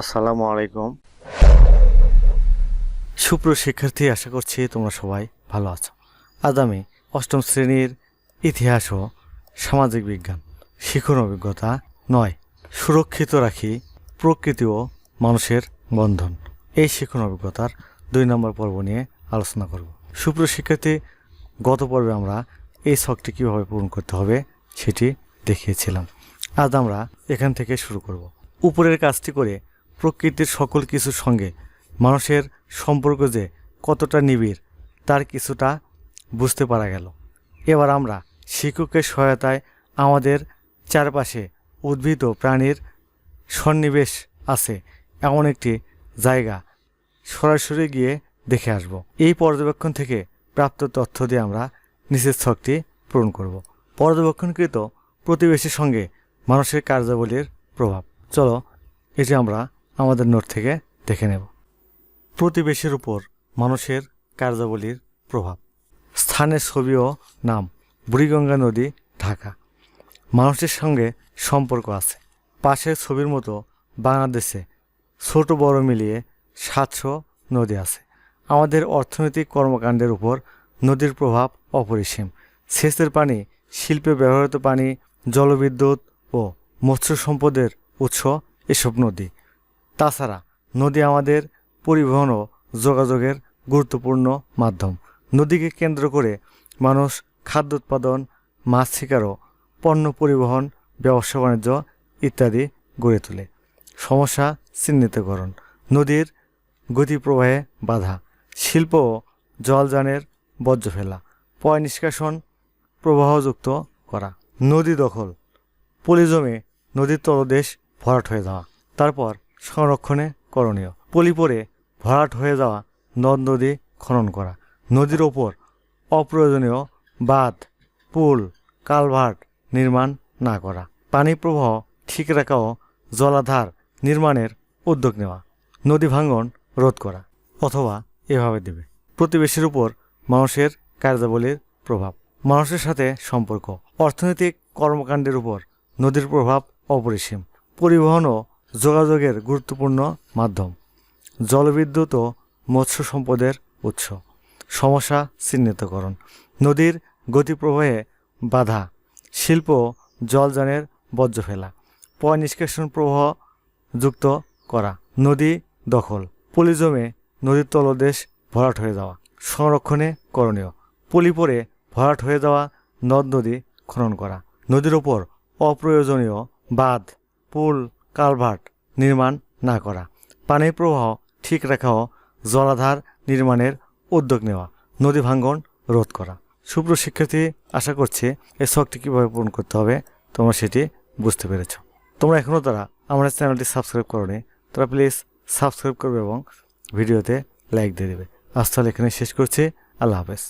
আসসালামু আলাইকুম। সুপ্রিয় শিক্ষার্থী, আশা করছি তোমরা সবাই ভালো আছো। আজ আমি অষ্টম শ্রেণির ইতিহাস ও সামাজিক বিজ্ঞান শিখন অভিজ্ঞতা নয়, সুরক্ষিত রাখি প্রকৃতি ও মানুষের বন্ধন। এই শিখন অভিজ্ঞতার দুই নম্বর পর্ব নিয়ে আলোচনা করব। সুপ্রিয় শিক্ষার্থী, গত পর্বে আমরা এই শখটি কীভাবে পূরণ করতে হবে সেটি দেখিয়েছিলাম। আজ আমরা এখান থেকে শুরু করব। উপরের কাজটি করে প্রকৃতির সকল কিছুর সঙ্গে মানুষের সম্পর্ক যে কতটা নিবিড়, তার কিছুটা বুঝতে পারা গেল। এবার আমরা শিক্ষকের সহায়তায় আমাদের চারপাশে উদ্ভিদ ও প্রাণীর সন্নিবেশ আছে এমন একটি জায়গা। সরাসরি গিয়ে দেখে আসব। এই পর্যবেক্ষণ থেকে প্রাপ্ত তথ্য দিয়ে আমরা নিচের ছকটি পূরণ করব। পর্যবেক্ষণকৃত প্রতিবেশীর সঙ্গে মানুষের কার্যাবলীর প্রভাব। চলো, এটি আমরা আমাদের নোট থেকে দেখে নেব। প্রতিবেশীর উপর মানুষের কার্যাবলীর প্রভাব। স্থানের ছবি ও নাম, বুড়িগঙ্গা নদী, ঢাকা। মানুষের সঙ্গে সম্পর্ক আছে। পাশের ছবির মতো বাংলাদেশে ছোট বড় মিলিয়ে সাতশো নদী আছে। আমাদের অর্থনৈতিক কর্মকাণ্ডের উপর নদীর প্রভাব অপরিসীম। সেচের পানি, শিল্পে ব্যবহৃত পানি, জলবিদ্যুৎ ও মৎস্য সম্পদের উৎস এসব নদী। তাছাড়া নদী আমাদের পরিবহন ও যোগাযোগের গুরুত্বপূর্ণ মাধ্যম। নদীকে কেন্দ্র করে মানুষ খাদ্য উৎপাদন, মাছ শিকার ও পণ্য পরিবহন, ব্যবসা বাণিজ্য ইত্যাদি গড়ে তোলে। সমস্যা চিহ্নিতকরণ। নদীর গতিপ্রবাহে বাধা। শিল্প ও জলযানের বর্জ্য ফেলা পয় নিষ্কাশন প্রবাহযুক্ত করা। নদী দখল। পলি জমে নদীর তলদেশ ভরাট হয়ে যাওয়া। তারপর সংরক্ষণে করণীয়। পলি পরে ভরাট হয়ে যাওয়া নদ নদী খনন করা। নদীর ওপর অপ্রয়োজনীয় বাঁধ, পুল, কালভার্ট নির্মাণ না করা। পানি প্রবাহ ঠিক রাখা ও জলাধার নির্মাণের উদ্যোগ নেওয়া। নদী ভাঙ্গন রোধ করা অথবা এভাবে দেবে। প্রতিবেশীর উপর মানুষের কার্যাবলীর প্রভাব। মানুষের সাথে সম্পর্ক। অর্থনৈতিক কর্মকাণ্ডের উপর নদীর প্রভাব অপরিসীম। পরিবহন ও যোগাযোগের গুরুত্বপূর্ণ মাধ্যম। জলবিদ্যুৎ ও মৎস্য সম্পদের উৎস। সমস্যা চিহ্নিতকরণ। নদীর গতিপ্রবাহে বাধা। শিল্প জলযানের বর্জ্য ফেলা পয় নিষ্কাশন প্রবাহ যুক্ত করা। নদী দখল। পলি জমে নদীর তলদেশ ভরাট হয়ে যাওয়া। সংরক্ষণে করণীয়। পলি পরে ভরাট হয়ে যাওয়া নদ নদী খনন করা। নদীর ওপর অপ্রয়োজনীয় বাঁধ, পুল কালভার্ট নির্মাণ না করা। পানির প্রবাহ ঠিক রাখা ও জলাধার নির্মাণের উদ্যোগ নেওয়া, নদী ভাঙ্গন রোধ করা। সুপ্র শিক্ষার্থী, আশা করছে এই শখটি কীভাবে পূরণ করতে হবে তোমরা সেটি বুঝতে পেরেছ। তোমরা এখনও তারা আমার চ্যানেলটি সাবস্ক্রাইব করনি, তারা প্লিজ সাবস্ক্রাইব করবে এবং ভিডিওতে লাইক দিয়ে দেবে। আজ তাহলে এখানে শেষ করছি। আল্লাহ হাফেজ।